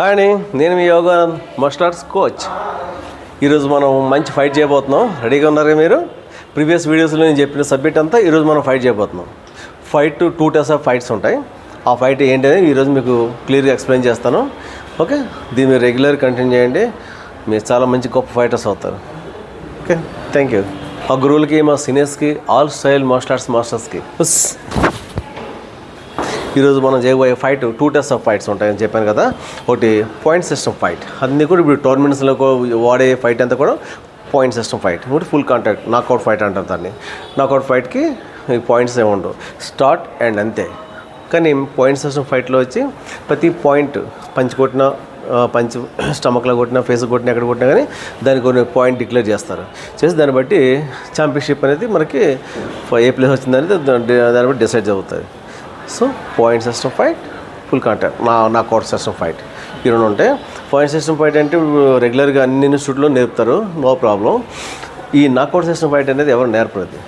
Hi అండి నేను మీ యోగా మార్షల్ ఆర్ట్స్ కోచ్ ఈరోజు మనం మంచి ఫైట్ చేయబోతున్నాం. రెడీగా ఉన్నారా మీరు? ప్రీవియస్ వీడియోస్లో నేను చెప్పిన సబ్జెక్ట్ అంతా ఈరోజు మనం ఫైట్ చేయబోతున్నాం. Fight two types of fights ఉంటాయి. ఆ ఫైట్ ఏంటి అనేది ఈరోజు మీకు క్లియర్గా ఎక్స్ప్లెయిన్ చేస్తాను. ఓకే దీన్ని మీరు రెగ్యులర్ కంటిన్యూ చేయండి. మీరు చాలా మంచి గొప్ప ఫైటర్స్ అవుతారు. ఓకే థ్యాంక్ యూ మా గురువులకి మా సీనియర్స్కి ఆల్ స్టైల్ మార్షల్ ఆర్ట్స్ మాస్టర్స్కి ఈరోజు మనం చేయబోయే fight two test of fights ఉంటాయని చెప్పాను కదా. ఒకటి పాయింట్ సిస్టమ్ ఫైట్ అన్నీ కూడా ఇప్పుడు టోర్నమెంట్స్లో వాడే ఫైట్ అంతా కూడా పాయింట్ సిస్టమ్ ఫైట్ ఇంకోటి ఫుల్ కాంటాక్ట్ నాకౌట్ ఫైట్ అంటారు దాన్ని. నాకౌట్ ఫైట్కి పాయింట్స్ ఏమి ఉండవు. స్టార్ట్ అండ్ అంతే. కానీ పాయింట్ సిస్టమ్ ఫైట్లో వచ్చి ప్రతి పాయింట్ పంచి కొట్టిన పంచ్ స్టమక్లో కొట్టినా ఫేస్ కొట్టినా ఎక్కడ కొట్టినా కానీ దానికి కొన్ని పాయింట్ డిక్లేర్ చేస్తారు. చేసి దాన్ని బట్టి ఛాంపియన్షిప్ అనేది మనకి ఏ ప్లేస్ వచ్చిందనేది దాన్ని దాన్ని బట్టి డిసైడ్ అవుతుంది. So point system fight full contact నా నా కోర్ట్ సిస్టమ్ ఫైట్ ఈ రెండు ఉంటాయి పాయింట్ సిస్టమ్ ఫైట్ అంటే రెగ్యులర్గా అన్ని ఇన్స్టిట్యూట్లో నేర్పుతారు నో ప్రాబ్లం ఈ నాకౌట్ సిస్టమ్ ఫైట్ అనేది ఎవరు నేర్పలేదు.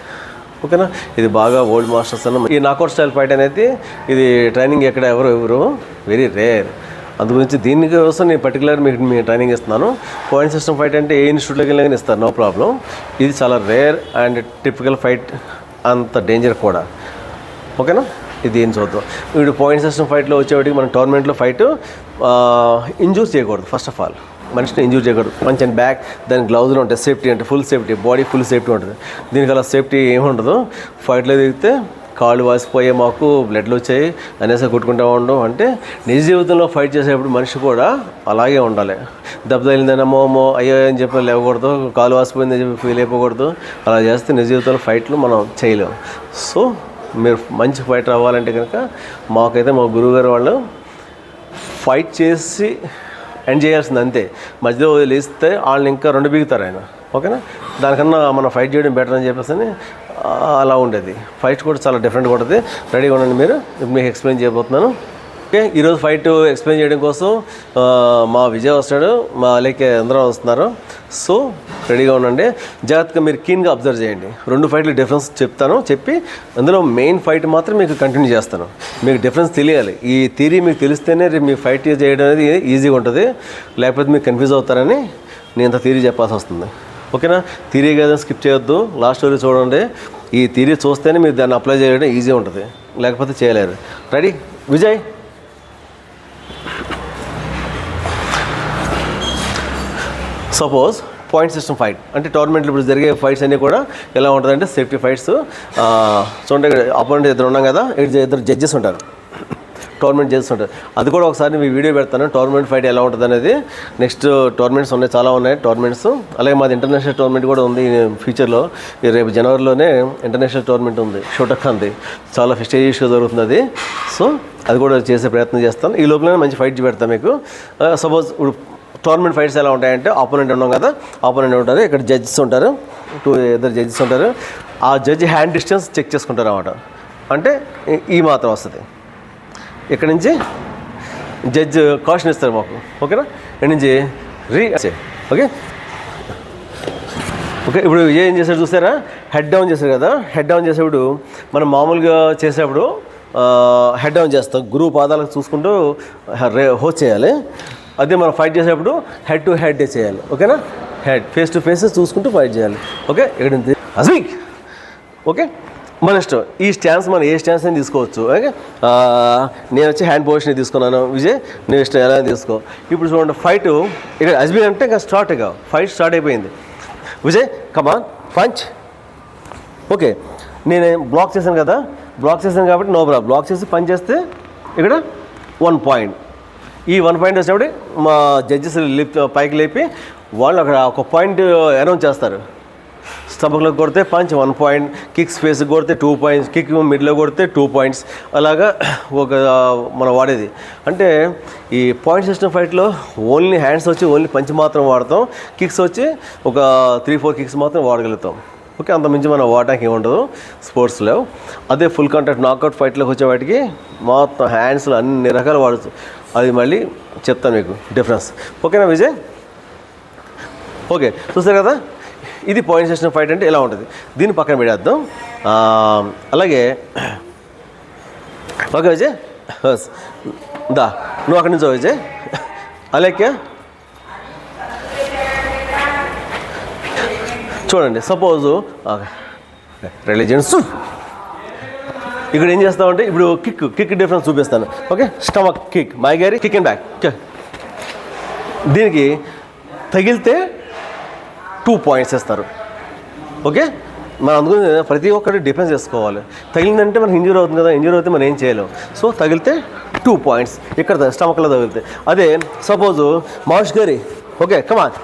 ఓకేనా? ఇది బాగా ఓల్డ్ మాస్టర్స్ అన్న ఈ నాకౌట్ స్టైల్ ఫైట్ అనేది ఇది ట్రైనింగ్ ఎక్కడ ఎవరు ఎవరు వెరీ రేర్ అందు గురించి దీని కోసం నేను పర్టికులర్ మీకు మీ ట్రైనింగ్ ఇస్తున్నాను. పాయింట్ సిస్టమ్ ఫైట్ అంటే ఏ ఇన్స్టిట్యూట్లోకి వెళ్ళి ఇస్తారు నో ప్రాబ్లం ఇది చాలా రేర్ అండ్ టిపికల్ ఫైట్ అంత డేంజర్ కూడా. ఓకేనా? ఇది ఏం చూద్దాం. ఇప్పుడు పాయింట్ సిస్టమ్ ఫైట్లో వచ్చేవాడికి మన టోర్నమెంట్లో ఫైట్ ఇంజూర్ చేయకూడదు ఫస్ట్ ఆఫ్ ఆల్ మనిషిని ఇంజూర్ చేయకూడదు. మంచి అండ్ బ్యాక్ దాని గ్లౌజులు ఉంటాయి. సేఫ్టీ అంటే full safety body full safety ఉంటుంది. దీనికి అలా సేఫ్టీ ఏముండదు. ఫైట్లో దిగితే కాళ్ళు వాసిపోయే మాకు బ్లడ్లు వచ్చాయి. అనేసి కొట్టుకుంటా ఉండడం అంటే నిజ జీవితంలో ఫైట్ చేసేప్పుడు మనిషి కూడా అలాగే ఉండాలి. దెబ్బ తగిలిందనమో అయ్యో అని చెప్పి లేవకూడదు. కాలు వాసిపోయిందని చెప్పి ఫీల్ అయిపోకూడదు. అలా చేస్తే నిజ జీవితంలో ఫైట్లు మనం చేయలేము సో మీరు మంచి ఫైటర్ అవ్వాలంటే కనుక మాకైతే మా గురువుగారు వాళ్ళు ఫైట్ చేసి ఎండ్ చేయాల్సింది అంతే. మధ్యలో వదిలేస్తే వాళ్ళని ఇంకా రెండు బిగుతారు ఆయన. ఓకేనా? దానికన్నా మనం ఫైట్ చేయడం బెటర్ అని చెప్పేసి అలా ఉండేది. ఫైట్ కూడా చాలా డిఫరెంట్గా ఉంటుంది. రెడీగా ఉండండి మీరు. మీకు ఎక్స్ప్లెయిన్ చేయబోతున్నాను. ఓకే ఈరోజు ఫైట్ ఎక్స్ప్లెయిన్ చేయడం కోసం మా విజయ్ వస్తాడు మా అలాగే అందరం వస్తున్నారు. సో రెడీగా ఉండండి. జాగ్రత్తగా మీరు కీన్గా అబ్జర్వ్ చేయండి. రెండు ఫైట్లు డిఫరెన్స్ చెప్తాను చెప్పి అందులో మెయిన్ ఫైట్ మాత్రం మీకు కంటిన్యూ చేస్తాను. మీకు డిఫరెన్స్ తెలియాలి. ఈ థీరీ మీకు తెలిస్తేనే రేపు మీ ఫైట్ చేయడం అనేది ఈజీగా ఉంటుంది. లేకపోతే మీరు కన్ఫ్యూజ్ అవుతారని నేను ఇంత థీరీ చెప్పాల్సి వస్తుంది. ఓకేనా? థీరీ కదా స్కిప్ చేయొద్దు. లాస్ట్ వరకు చూడండి. ఈ థీరీ చూస్తేనే మీరు దాన్ని అప్లై చేయడం ఈజీ ఉంటుంది. లేకపోతే చేయలేరు. Ready Vijay? Suppose point system fight. అంటే టోర్నమెంట్లు ఇప్పుడు జరిగే ఫైట్స్ అన్నీ కూడా ఎలా ఉంటుందంటే సేఫ్టీ ఫైట్స్ చూడండి అపోనెంట్ ఇద్దరు ఉన్నాం కదా ఇటు ఇద్దరు జడ్జెస్ ఉంటారు. టోర్నమెంట్ జడ్జెస్ ఉంటారు. అది కూడా ఒకసారి మీ వీడియో పెడతాను టోర్నమెంట్ ఫైట్ ఎలా ఉంటుంది అనేది. నెక్స్ట్ టోర్నమెంట్స్ ఉన్నాయి చాలా ఉన్నాయి టోర్నమెంట్స్. అలాగే మాది ఇంటర్నేషనల్ టోర్నమెంట్ కూడా ఉంది ఫ్యూచర్లో. రేపు జనవరిలోనే ఇంటర్నేషనల్ టోర్నమెంట్ ఉంది షూటక్కాంది చాలా ఫెస్టేజియస్గా జరుగుతుంది అది. సో అది కూడా చేసే ప్రయత్నం చేస్తాను. ఈ లోపలనే మంచి ఫైట్ పెడతాను మీకు. సపోజ్ ఇప్పుడు టోర్నమెంట్ ఫైట్స్ ఎలా ఉంటాయంటే ఆపోనెంట్ ఉన్నాం కదా ఆపోనెంట్ ఉంటారు ఇక్కడ జడ్జెస్ ఉంటారు టూ ఇద్దరు జడ్జెస్ ఉంటారు. ఆ జడ్జి హ్యాండ్ డిస్టెన్స్ చెక్ చేసుకుంటారు అనమాట అంటే ఈ- మాత్రం వస్తుంది. ఇక్కడ నుంచి జడ్జ్ కాషన్ ఇస్తారు మాకు. ఓకేనా? ఇక్కడ నుంచి రీ ఓకే? ఓకే ఇప్పుడు ఏం చేశాడు చూసారా? హెడ్ డౌన్ చేశారు కదా. హెడ్ డౌన్ చేసేప్పుడు మనం మామూలుగా చేసేప్పుడు హెడ్ డౌన్ చేస్తాం. గురువు పాదాలకు చూసుకుంటూ రే హోస్ట్ చేయాలి. అదే మనం ఫైట్ చేసేటప్పుడు హెడ్ టు హెడ్ చేయాలి ఓకేనా? హెడ్ ఫేస్ టు ఫేస్ చూసుకుంటూ ఫైట్ చేయాలి ఓకే? ఇక్కడ అజ్మిక్! ఓకే? మన ఇష్టం. ఈ స్టాన్స్ మనం ఏ స్టాన్స్ అయినా తీసుకోవచ్చు ఓకే? నేను వచ్చి హ్యాండ్ పొజిషన్ తీసుకున్నాను విజయ్ నేను ఇష్టం ఎలా తీసుకో. ఇప్పుడు చూడండి ఫైట్ ఇక్కడ అజ్మీర్ అంటే ఇంకా స్టార్ట్ ఇక ఫైట్ స్టార్ట్ అయిపోయింది. Vijay come on punch okay? నేను బ్లాక్ చేశాను కదా బ్లాక్ చేశాను కాబట్టి నో బ్రా బ్లాక్ చేసి పని చేస్తే ఇక్కడ వన్ పాయింట్ ఈ వన్ పాయింట్ వచ్చినప్పుడు మా జడ్జెస్ లిప్ పైకి లేపి వాళ్ళు అక్కడ ఒక పాయింట్ అనౌన్స్ చేస్తారు. స్టమక్లో కొడితే punch one point kicks face కొడితే టూ పాయింట్స్ కిక్ మిడ్లో కొడితే టూ పాయింట్స్ అలాగా ఒక మనం వాడేది. అంటే ఈ పాయింట్ సిస్టమ్ ఫైట్లో ఓన్లీ హ్యాండ్స్ వచ్చి ఓన్లీ పంచ్ మాత్రం వాడతాం కిక్స్ వచ్చి ఒక త్రీ ఫోర్ కిక్స్ మాత్రం వాడగలుగుతాం. ఓకే అంత మించి మనం వాడటానికి ఏమి ఉండదు స్పోర్ట్స్లో అదే ఫుల్ కాంటాక్ట్ నాకౌట్ ఫైట్లోకి వచ్చే వాటికి మొత్తం హ్యాండ్స్లో అన్ని రకాలు వాడచ్చు. అది మళ్ళీ చెప్తాను మీకు డిఫరెన్స్. ఓకేనా విజయ్? ఓకే చూస్తారు కదా? ఇది పాయింట్ సెషన్ ఫైట్ అంటే ఎలా ఉంటుంది? దీన్ని పక్కన పెడేద్దాం అలాగే ఓకే విజయ్? దా నువ్వు అక్కడి నుంచి విజయ్. అలాగే చూడండి సపోజు రిలీజియన్స్ ఇక్కడ ఏం చేస్తామంటే ఇప్పుడు కిక్ కిక్ డిఫరెన్స్ చూపిస్తాను. ఓకే స్టమక్ కిక్ మై గారి కిక్ అండ్ బ్యాక్ దీనికి తగిలితే టూ పాయింట్స్ ఇస్తారు. ఓకే మనం అందుకని ప్రతి ఒక్కటి డిఫెన్స్ చేసుకోవాలి. తగిలిందంటే మనకి ఇంజూర్ అవుతుంది కదా ఇంజూర్ అవుతే మనం ఏం చేయలేం. సో తగిలితే టూ పాయింట్స్ ఇక్కడ స్టమక్లో తగిలితే. అదే సపోజు మహేష్ గారి ఓకే కమాన్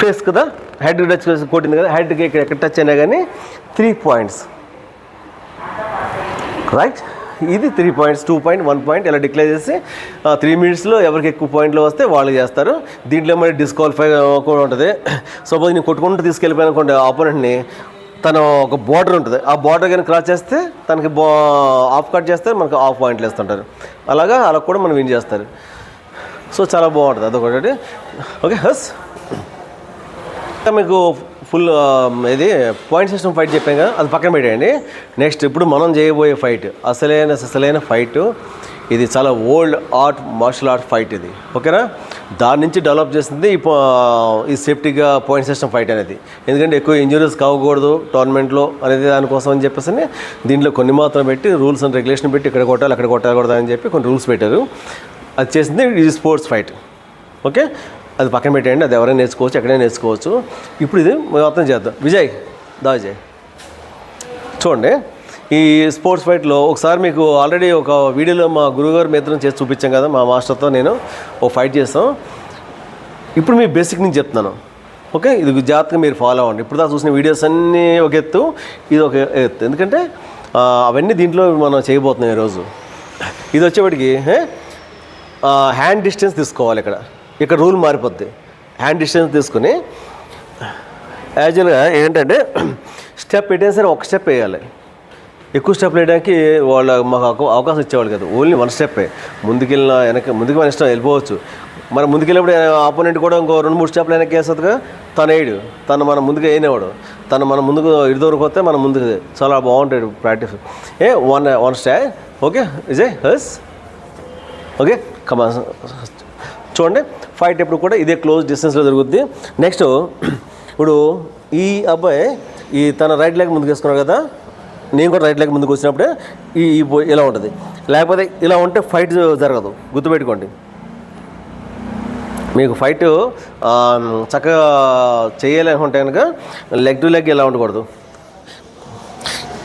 ఫేస్ కదా? హెడ్ టచ్ కొట్టింది కదా? హెడ్కి ఇక్కడ ఎక్కడ టచ్ అయినా కానీ త్రీ పాయింట్స్ రైట్ ఇది three points two point one point ఇలా డిక్లేర్ చేసి త్రీ మినిట్స్లో ఎవరికి ఎక్కువ పాయింట్లు వస్తే వాళ్ళు చేస్తారు. దీంట్లో మరి డిస్క్వాలిఫై కూడా ఉంటుంది. సపోజ్ నేను కొట్టుకుంటూ తీసుకెళ్ళిపోయాను అనుకోండి ఆపోనెంట్ని తను ఒక బార్డర్ ఉంటుంది. ఆ బార్డర్ కానీ క్రాస్ చేస్తే తనకి బా ఆఫ్ కట్ చేస్తే మనకి ఆఫ్ పాయింట్లు వేస్తుంటారు అలాగా అలా కూడా మనం విన్ చేస్తారు. సో చాలా బాగుంటుంది. అదొకటి. ఓకే హస్ మీకు ఫుల్ ఇది పాయింట్ సిస్టమ్ ఫైట్ చెప్పాం కదా అది పక్కన పెట్టేయండి. నెక్స్ట్ ఇప్పుడు మనం చేయబోయే ఫైట్ అసలైన అసలైన ఫైట్ ఇది చాలా old art martial art fight ఇది. ఓకేనా? దాని నుంచి డెవలప్ చేసింది ఈ ఈ సేఫ్టీగా పాయింట్ సిస్టమ్ ఫైట్ అనేది. ఎందుకంటే ఎక్కువ ఇంజురీస్ కావకూడదు టోర్నమెంట్లో అనేది దానికోసం అని చెప్పేసి దీంట్లో కొన్ని మాత్రం పెట్టి రూల్స్ అండ్ రెగ్యులేషన్ పెట్టి ఇక్కడ కొట్టాలి అక్కడ కొట్టకూడదు అని చెప్పి కొన్ని రూల్స్ పెట్టారు. అది చేసింది ఇది స్పోర్ట్స్ ఫైట్ ఓకే? అది పక్కన పెట్టేయండి అది ఎవరైనా నేర్చుకోవచ్చు ఎక్కడైనా నేర్చుకోవచ్చు. ఇప్పుడు ఇది మొత్తం చేద్దాం. విజయ్ దా విజయ్. చూడండి ఈ స్పోర్ట్స్ ఫైట్లో ఒకసారి మీకు ఆల్రెడీ ఒక వీడియోలో మా గురువుగారు మిత్రం చేసి చూపించాం కదా మా మాస్టర్తో నేను ఒక ఫైట్ చేస్తాం. ఇప్పుడు మీ బేసిక్ నుంచి చెప్తున్నాను. ఓకే ఇది జాగ్రత్తగా మీరు ఫాలో అవ్వండి. ఇప్పుడు దాకా చూసిన వీడియోస్ అన్నీ ఒక ఎత్తు ఇది ఒక ఎత్తు. ఎందుకంటే అవన్నీ దీంట్లో మనం చేయబోతున్నాం ఈరోజు. ఇది వచ్చేప్పటికి హ్యాండ్ డిస్టెన్స్ తీసుకోవాలి ఇక్కడ. ఇక్కడ రూల్ మారిపోద్ది. హ్యాండ్ డిస్టెన్స్ తీసుకుని యాక్చువల్గా ఏంటంటే స్టెప్ పెట్టినా సరే ఒక స్టెప్ వేయాలి. ఎక్కువ స్టెప్ వేయడానికి వాళ్ళ మాకు అవకాశం ఇచ్చేవాళ్ళు కదా. ఓన్లీ వన్ స్టెప్పే ముందుకెళ్ళిన వెనక ముందుకు మన ఇష్టం వెళ్ళిపోవచ్చు. మనం ముందుకెళ్ళినప్పుడు ఆపోనెంట్ కూడా ఇంకో రెండు మూడు స్టెప్లు వెనక్కి వేస్తుందిగా. తను వేయడు. తను మన ముందుకు వేయనేవాడు తను మన ముందుకు ఇటు దూరకు వస్తే మన ముందుకు చాలా బాగుంటాడు practice a one one stay okay Vijay has okay కమా చూడండి. ఫైట్ ఎప్పుడు కూడా ఇదే క్లోజ్ డిస్టెన్స్లో జరుగుద్ది. నెక్స్ట్ ఇప్పుడు ఈ అబ్బాయి ఈ తన రైట్ లెగ్ ముందుకు వేసుకున్నాడు కదా నేను కూడా రైట్ లెగ్ ముందుకు వచ్చినప్పుడే ఈ బో- ఇలా ఉంటుంది. లేకపోతే ఇలా ఉంటే ఫైట్ జరగదు. గుర్తుపెట్టుకోండి. మీకు ఫైట్ చక్కగా చేయాలనుకుంటే కనుక లెగ్ టు లెగ్ ఇలా ఉండకూడదు.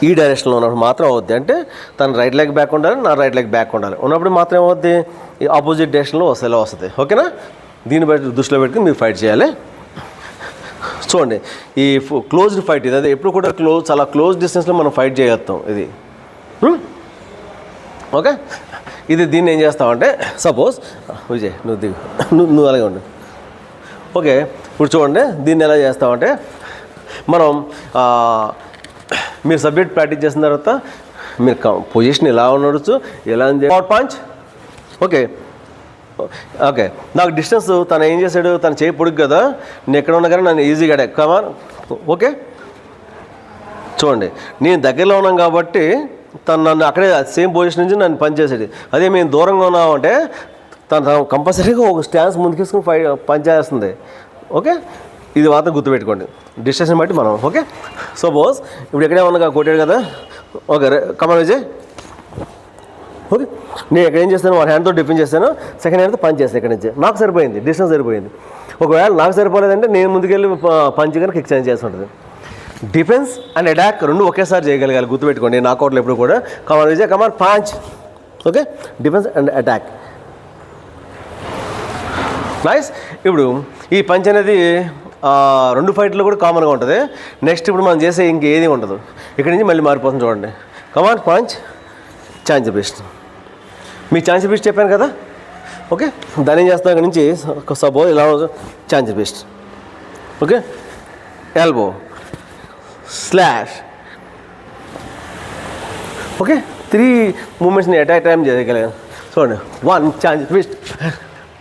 ఈ డైరెక్షన్లో ఉన్నప్పుడు మాత్రం అవుద్ది. అంటే తన రైట్ లెగ్ బ్యాక్ ఉండాలి నా రైట్ లెగ్ బ్యాక్ ఉండాలి. ఉన్నప్పుడు మాత్రం ఏమవుద్ది? ఈ ఆపోజిట్ డైరెక్షన్లో వస్తే ఇలా వస్తుంది. ఓకేనా? దీన్ని బట్టి దృష్టిలో పెట్టుకుని మీరు ఫైట్ చేయాలి. చూడండి ఈ క్లోజ్డ్ ఫైట్ ఇది అదే ఎప్పుడు కూడా క్లోజ్ చాలా క్లోజ్ డిస్టెన్స్లో మనం ఫైట్ చేయగలుగుతాం ఇది. Hmm? ఓకే ఇది దీన్ని ఏం చేస్తామంటే సపోజ్ విజయ్ నువ్వు దిగు. నువ్వు నువ్వు అలాగే ఉండు. ఓకే ఇప్పుడు చూడండి దీన్ని ఎలా చేస్తామంటే మనం మీరు సబ్జెక్ట్ ప్రాక్టీస్ చేసిన తర్వాత మీరు పొజిషన్ ఎలా ఉండొచ్చు ఎలా పంచ్ ఓకే ఓకే నాకు డిస్టెన్స్ తను ఏం చేశాడు? తను చేయి పొడుగు కదా? నేను ఎక్కడ ఉన్నా కానీ నన్ను ఈజీగా అడే కమాన్ ఓకే చూడండి. నేను దగ్గరలో ఉన్నాం కాబట్టి తను నన్ను అక్కడే సేమ్ పొజిషన్ నుంచి నన్ను పనిచేసేది అదే మేము దూరంగా ఉన్నామంటే తను తను కంపల్సరీగా ఒక స్టాన్స్ ముందుకేసుకుని ఫై పనిచేస్తుంది ఓకే ఇది మాత్రం గుర్తుపెట్టుకోండి. డిస్టెన్స్ని బట్టి మనం. ఓకే సపోజ్ ఇప్పుడు ఎక్కడే ఉన్నా కొట్టాడు కదా? Okay come on Vijay. Okay. నేను ఎక్కడ ఏం చేస్తాను వన్ హ్యాండ్తో డిఫెన్స్ చేస్తాను సెకండ్ హ్యాండ్తో పంచ్ చేస్తాను ఇక్కడ నుంచి. నాకు సరిపోయింది డిస్టెన్స్ సరిపోయింది. ఒకవేళ నాకు సరిపోలేదంటే నేను ముందుకెళ్ళి పంచ్ కనుక ఎక్స్చేంజ్ చేసి చేస్తుంటుంది డిఫెన్స్ అండ్ అటాక్ రెండు ఒకేసారి చేయగలగాలి గుర్తుపెట్టుకోండి. నాకౌట్లు ఎప్పుడు కూడా. Come on Vijay come on punch okay? Defence and attack nice ఇప్పుడు ఈ పంచ్ అనేది రెండు ఫైట్లు కూడా కామన్గా ఉంటుంది. నెక్స్ట్ ఇప్పుడు మనం చేసే ఇంకేది ఉండదు. ఇక్కడి నుంచి మళ్ళీ మారిపోతుంది చూడండి. Come on punch chance best me chance best చెప్పాను కదా? ఓకే? దాని ఏం చేస్తాం ఇక్కడ నుంచి సపోజ్ ఇలా chance best okay? Elbow slash. Okay? Three మూమెంట్స్ని at time చేయగలిగాను చూడండి. One chance best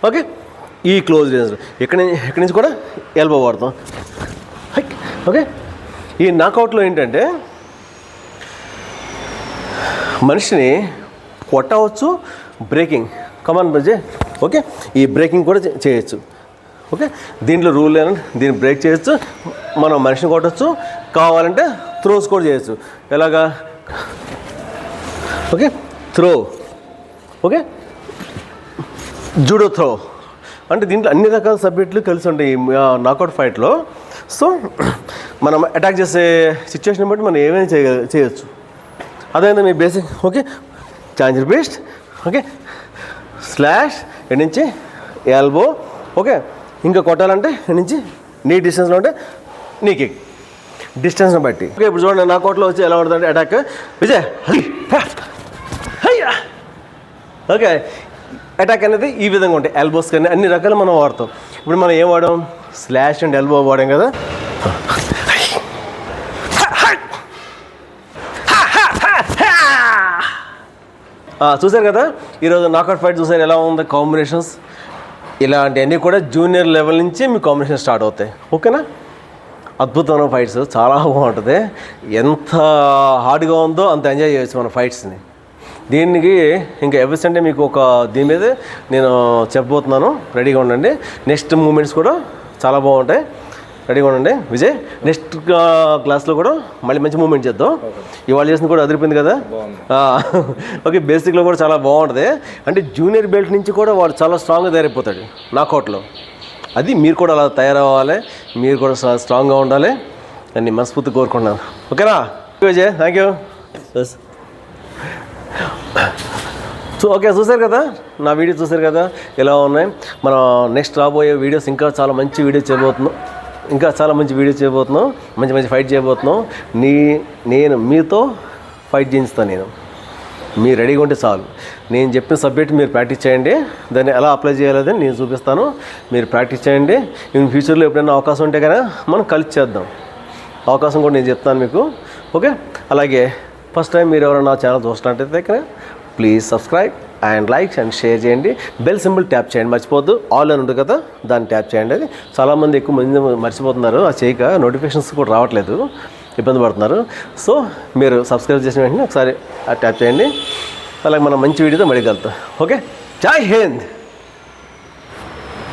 okay? ఈ క్లోజ్ రేంజ్ ఇక్కడి నుంచి ఇక్కడి నుంచి కూడా ఎల్బో వాడతాం. ఓకే? ఈ నాకౌట్లో ఏంటంటే మనిషిని కొట్టవచ్చు బ్రేకింగ్ కమాన్ బజే ఓకే ఈ బ్రేకింగ్ కూడా చేయొచ్చు. ఓకే దీంట్లో రూల్ ఏంటంటే దీన్ని బ్రేక్ చేయొచ్చు. మనం మనిషిని కొట్టచ్చు. కావాలంటే త్రోస్ కూడా చేయొచ్చు. ఎలాగా? Okay throw okay judo throw అంటే దీంట్లో అన్ని రకాల సబ్జెక్టులు కలిసి ఉంటాయి నాకౌట్ ఫైట్లో సో మనం అటాక్ చేసే సిచ్యువేషన్ బట్టి మనం ఏమైనా చేయ చేయొచ్చు. అదేవిధంగా మీ basic okay chance best okay? Slash ఎడ్ నుంచి ఎల్బో. ఓకే? ఇంకా కొట్టాలంటే ఎడ్ నుంచి నీ డిస్టెన్స్లో ఉంటే నీ కిక్ డిస్టెన్స్ని బట్టి. ఓకే ఇప్పుడు చూడండి నా కోట్లో వచ్చి ఎలా ఉంటుంది అటాక్? విజయ్ ఓకే అటాక్ అనేది ఈ విధంగా ఉంటాయి. ఎల్బోస్ కానీ అన్ని రకాలు మనం వాడతాం. ఇప్పుడు మనం ఏం వాడాం? స్లాష్ అండ్ ఎల్బో వాడాం కదా? చూశారు కదా? ఈరోజు నాకౌట్ ఫైట్ చూసారు ఎలా ఉంది కాంబినేషన్స్ ఇలాంటివన్నీ కూడా జూనియర్ లెవెల్ నుంచి మీ కాంబినేషన్ స్టార్ట్ అవుతాయి. ఓకేనా అద్భుతమైన ఫైట్స్ చాలా బాగుంటుంది. ఎంత హార్డ్గా ఉందో అంత ఎంజాయ్ చేయొచ్చు మన ఫైట్స్ని దీనికి ఇంకా ఎవ్రీస్ అంటే మీకు ఒక దీని మీద నేను చెప్పబోతున్నాను. రెడీగా ఉండండి. నెక్స్ట్ మూమెంట్స్ కూడా చాలా బాగుంటాయి. రెడీగా ఉండండి. విజయ్ నెక్స్ట్ క్లాస్లో కూడా మళ్ళీ మంచి మూమెంట్ చేద్దాం. ఇవాళ చేసింది కూడా అదిరిపోయింది కదా? ఆ, ఓకే బేసిక్లో కూడా చాలా బాగుంటుంది. అంటే జూనియర్ బెల్ట్ నుంచి కూడా వాడు చాలా స్ట్రాంగ్గా తయారైపోతాడు నాకౌట్లో అది మీరు కూడా అలా తయారవ్వాలి. మీరు కూడా స్ట్రా- స్ట్రాంగ్గా ఉండాలి. అని మనస్ఫూర్తి కోరుకుంటున్నాను. ఓకేనా? Vijay thank you so okay చూసారు కదా? నా వీడియో చూసారు కదా? ఎలా ఉన్నాయి? మనం నెక్స్ట్ రాబోయే వీడియోస్ ఇంకా చాలా మంచి వీడియో చేయబోతున్నాం. ఇంకా చాలా మంచి వీడియో చేయబోతున్నాం మంచి మంచి ఫైట్ చేయబోతున్నాం. నీ నేను మీతో ఫైట్ చేయిస్తాను నేను. మీరు రెడీగా ఉంటే చాలు. నేను చెప్పిన సబ్జెక్ట్ మీరు ప్రాక్టీస్ చేయండి దాన్ని ఎలా అప్లై చేయాలని నేను చూపిస్తాను. మీరు ప్రాక్టీస్ చేయండి. ఇన్ ఫ్యూచర్లో ఎప్పుడైనా అవకాశం ఉంటే కనుక మనం కలిసి చేద్దాం. అవకాశం కూడా నేను చెప్తాను మీకు. ఓకే? అలాగే ఫస్ట్ టైం మీరు ఎవరైనా నా ఛానల్ చూసినట్టయితే కనుక please subscribe and likes and share చేయండి. బెల్ సింబల్ ట్యాప్ చేయండి మర్చిపోద్దు ఆల్ అని ఉంటుంది కదా దాన్ని ట్యాప్ చేయండి అది. చాలామంది ఎక్కువ మంది మర్చిపోతున్నారు ఆ చేయక నోటిఫికేషన్స్ కూడా రావట్లేదు ఇబ్బంది పడుతున్నారు. సో మీరు సబ్స్క్రైబ్ చేసిన వెంటనే ఒకసారి ఆ ట్యాప్ చేయండి. అలాగే మనం మంచి వీడియోతో మళ్ళీ కలుద్దాం. ఓకే? జై హింద్!